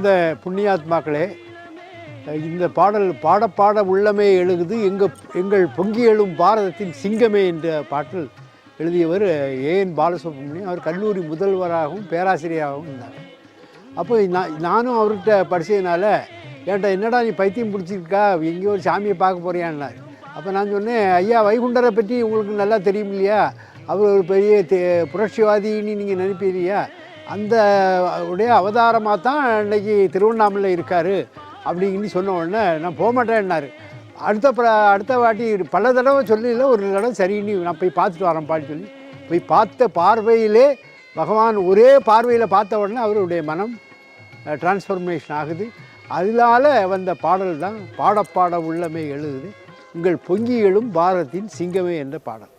சேர்ந்த புண்ணியாத்மாக்களே இந்த பாடல் பாட பாட உள்ளமே எழுகுது எங்கள் எங்கள் பொங்கி எழும் பாரதத்தின் சிங்கமே என்ற பாட்டில் எழுதியவர் ஏஎன் பாலசுப்ரமணியம். அவர் கல்லூரி முதல்வராகவும் பேராசிரியராகவும் இருந்தார். அப்போ நான் நானும் அவர்கிட்ட படித்ததுனால ஏன்டா என்னடா நீ பைத்தியம் பிடிச்சிருக்கா? எங்கேயோ ஒரு சாமியை பார்க்க போறியான்னார். அப்போ நான் சொன்னேன் ஐயா வைகுண்டரை பற்றி உங்களுக்கு நல்லா தெரியும் இல்லையா? அவர் ஒரு பெரிய தே- புரட்சிவாதின்னு நீங்கள் நினைப்பீரியா அந்த உடைய அவதாரமாக தான் இன்றைக்கி திருவண்ணாமலை இருக்கார் அப்படின்னு சொன்ன உடனே நான் போக மாட்டேன்னாரு. அடுத்த ப அடுத்த வாட்டி பல தடவை சொல்லல ஒரு தடவை சரின்னு நான் போய் பார்த்துட்டு வரேன் சொல்லி போய் பார்த்த பார்வையிலே பகவான் ஒரே பார்வையில் பார்த்த உடனே அவருடைய மனம் டிரான்ஸ்ஃபர்மேஷன் ஆகுது. அதனால வந்த பாடல் தான் பாட பாட உள்ளமே எழுதுது. உங்கள் பொங்கி பாரதின் சிங்கமே என்ற பாடல்.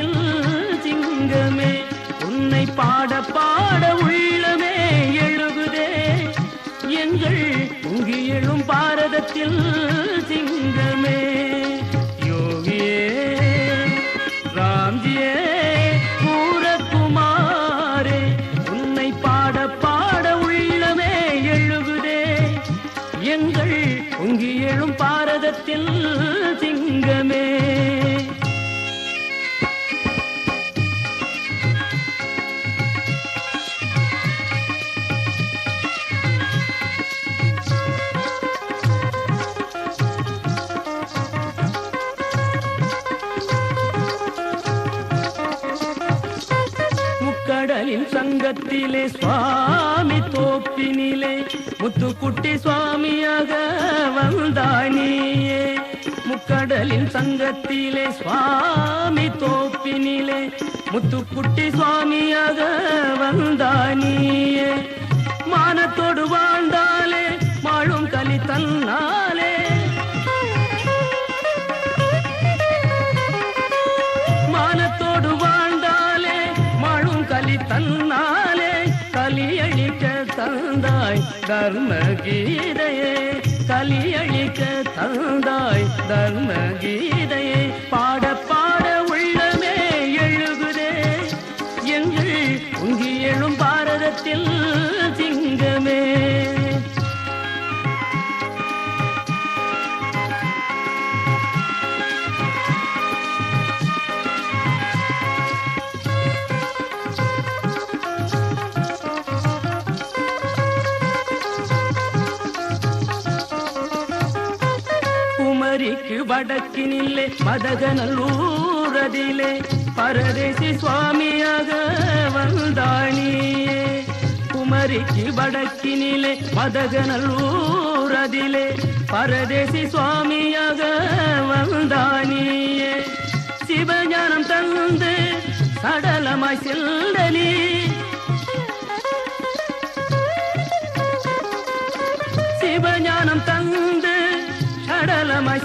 பாரதத்தில் சிங்கமே உன்னை பாட பாட உள்ளமே எழுகுதே. எங்கள் பொங்கி எழும் பாரதத்தில் சிங்கமே. யோகியே ராம்ஜியே பூரகுமாரே உன்னை பாட பாட உள்ளமே எழுகுதே. எங்கள் பொங்கி எழும் பாரதத்தில் சிங்கமே. சங்கத்திலே சுவாமி தோப்பினிலே முத்துக்குட்டி சுவாமியாக வந்தானியே முக்கடலின் சங்கத்திலே சுவாமி தோப்பினிலே முத்துக்குட்டி சுவாமியாக வந்தானியே மானத்தோடு வாழ்ந்தாலே வாழும் கலி தன்னா தர்ம கீதையே கலியழிக்க தந்தாய் தர்ம கீதையே வடக்கினிலே மதகநல்லூரதிலே பரதேசி சுவாமியாக வந்தானியே. குமரிக்கு வடக்கினிலே மதகநல்லூரதிலே பரதேசி சுவாமியாக வந்தானியே. சிவஞானம் தந்து சடலமாய் செல்தனி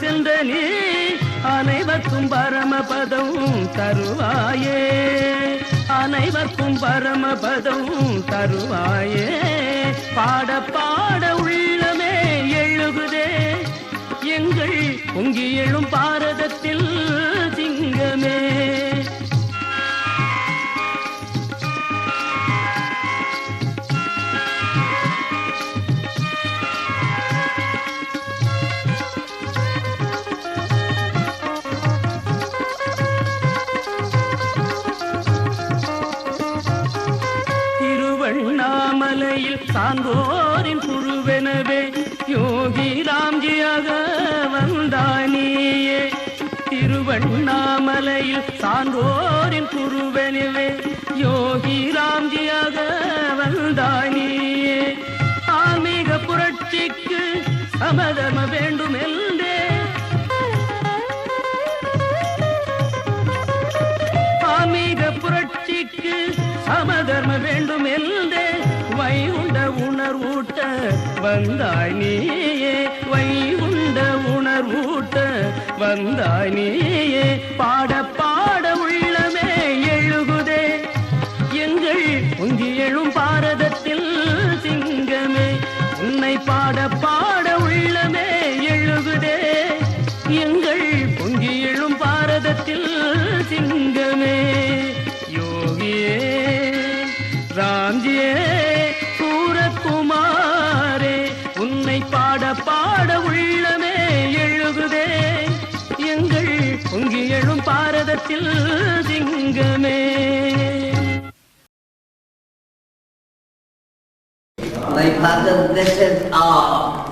சென்ற நீ அனைவர்க்கும் பரமபதம் தருவாயே. அனைவர்க்கும் பரமபதம் தருவாயே. பாட பாட உள்ளமே எழுகுதே. எங்கள் பொங்கி எழும் பாரதத்தில் திருவண்ணாமலையில் சான்றோரின் குருவெனவே யோகி ராம்ஜியாக வந்தானியே திருவண்ணாமலையில் சான்றோரின் குருவெனவே யோகி ராம்ஜியாக வந்தானியே ஆன்மீக புரட்சிக்கு சமதம வேண்டும் என்றே ஆன்மீக புரட்சிக்கு சமதர்ம வேண்டும் என்றே வைகுண்ட உணர்வூட்ட வந்தாய் நீயே. வைகுண்ட உணர்வூட்ட வந்தாய் நீயே. பாரதத்தில் சிங்கமே My father, this is all.